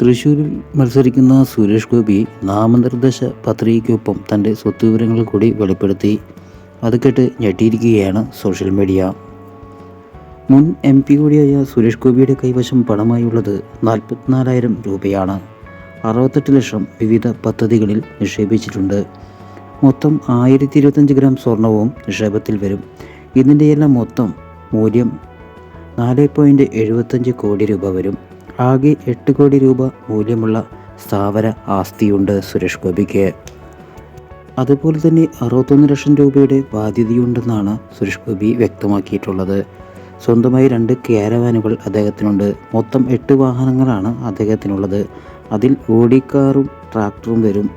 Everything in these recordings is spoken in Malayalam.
തൃശൂരിൽ മത്സരിക്കുന്ന സുരേഷ് ഗോപി നാമനിർദ്ദേശ പത്രികയ്ക്കൊപ്പം തന്റെ സ്വത്ത് വിവരങ്ങൾ കൂടി വെളിപ്പെടുത്തി. അത് കേട്ട് ഞെട്ടിയിരിക്കുകയാണ് സോഷ്യൽ മീഡിയ. മുൻ എം പി കൂടിയായ സുരേഷ് ഗോപിയുടെ കൈവശം പണമായുള്ളത് നാൽപ്പത്തിനാലായിരം രൂപയാണ്. അറുപത്തെട്ട് ലക്ഷം വിവിധ പദ്ധതികളിൽ നിക്ഷേപിച്ചിട്ടുണ്ട്. മൊത്തം ആയിരത്തി ഇരുപത്തഞ്ച് ഗ്രാം സ്വർണവും നിക്ഷേപത്തിൽ വരും. ഇതിന്റെയെല്ലാം മൊത്തം മൂല്യം നാല് പോയിന്റ് എഴുപത്തഞ്ച് കോടി രൂപ വരും. ആകെ എട്ട് കോടി രൂപ മൂല്യമുള്ള സ്ഥാവര ആസ്തിയുണ്ട് സുരേഷ് ഗോപിക്ക്. അതുപോലെ തന്നെ അറുപത്തൊന്ന് ലക്ഷം രൂപയുടെ ബാധ്യതയുണ്ടെന്നാണ് സുരേഷ് ഗോപി വ്യക്തമാക്കിയിട്ടുള്ളത്. സ്വന്തമായി രണ്ട് ക്യാരവാനുകൾ അദ്ദേഹത്തിനുണ്ട്. മൊത്തം എട്ട് വാഹനങ്ങളാണ് അദ്ദേഹത്തിനുള്ളത്. അതിൽ ഓടിക്കാറും ട്രാക്ടറും വരും.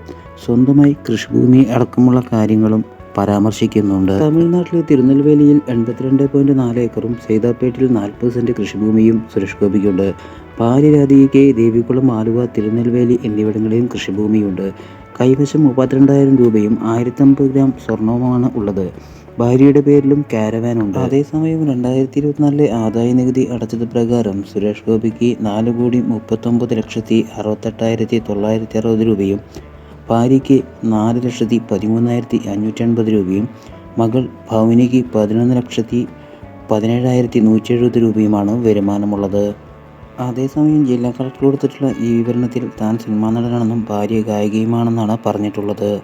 സ്വന്തമായി കൃഷിഭൂമി അടക്കമുള്ള കാര്യങ്ങളും പരാമർശിക്കുന്നുണ്ട്. തമിഴ്നാട്ടിലെ തിരുനെൽവേലിയിൽ എൺപത്തിരണ്ട് പോയിന്റ് നാല് ഏക്കറും സൈതാപ്പേട്ടിൽ നാൽപ്പത് സെന്റ് കൃഷിഭൂമിയും സുരേഷ് ഗോപിക്കുണ്ട്. ഭാര്യ രാധികയ്ക്ക് ദേവികുളം ആലുവ തിരുനെൽവേലി എന്നിവിടങ്ങളിലും കൃഷിഭൂമിയുണ്ട്. കൈവശം മുപ്പത്തിരണ്ടായിരം രൂപയും ആയിരത്തമ്പത് ഗ്രാം സ്വർണവുമാണ് ഉള്ളത്. ഭാര്യയുടെ പേരിലും കാരവാൻ ഉണ്ട് അതേസമയം രണ്ടായിരത്തി ഇരുപത്തിനാലിലെ ആദായ നികുതി അടച്ചത് പ്രകാരം സുരേഷ് ഗോപിക്ക് നാല് കോടി മുപ്പത്തൊമ്പത് ലക്ഷത്തി അറുപത്തെട്ടായിരത്തി തൊള്ളായിരത്തി അറുപത് രൂപയും ഭാര്യയ്ക്ക് നാല് ലക്ഷത്തി പതിമൂന്നായിരത്തി അഞ്ഞൂറ്റി അൻപത് രൂപയും മകൾ ഭവനിക്ക് പതിനൊന്ന് ലക്ഷത്തി പതിനേഴായിരത്തി നൂറ്റി എഴുപത് രൂപയുമാണ് വരുമാനമുള്ളത്. അതേസമയം ജില്ലാ കളക്ടർ കൊടുത്തിട്ടുള്ള ഈ വിവരണത്തിൽ താൻ സിനിമാ നടനാണെന്നും ഭാര്യ ഗായികയുമാണെന്നാണ് പറഞ്ഞിട്ടുള്ളത്.